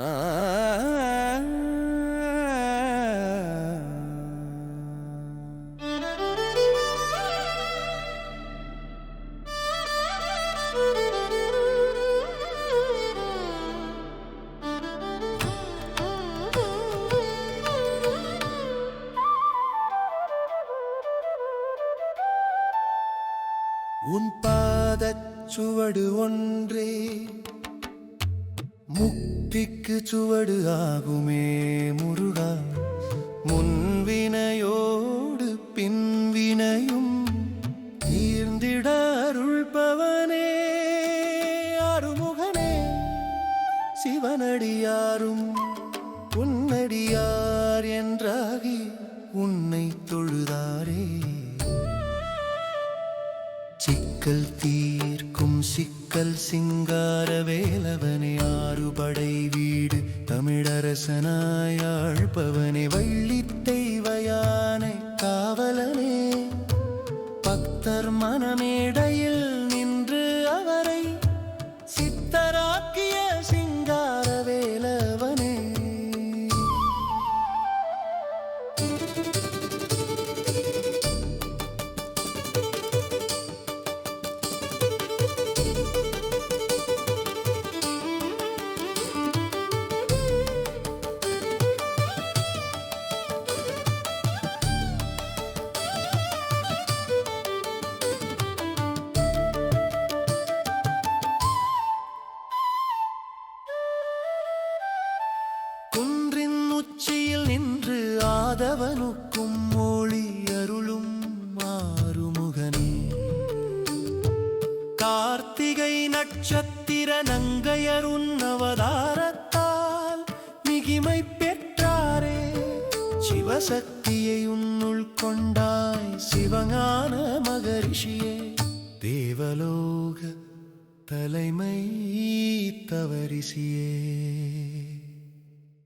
உன் பாதச் சுவடு ஒன்றே முக்திக்கு சுவடு ஆகுமே முருகா. முன்வினையோடு பின்வினையும் தீர்ந்திட அருள்பவனே அருமுகனே சிவனடியாரும் உன்னடியார் என்றாகி உன்னை தொழுதாரே. சிக்கல் தீர் சிக்கல் சிங்கார வேலவனே ஆறுபடை வீடு தமிழரசனாயாழ்பவனே வள்ளி தெய்வயானை காவலனே பக்தர் மனமேடையில் நின்று அவரை சித்தர காக்கும் மொழி அருளும் மாறுமுகனே கார்த்திகை நட்சத்திர நங்கையருண் அவதாரத்தால் மிகிமை பெற்றாரே. சிவசக்தியை உன்னுள் கொண்டாய் சிவஞான மகரிஷியே. தேவலோக தலைமை தவரிசியே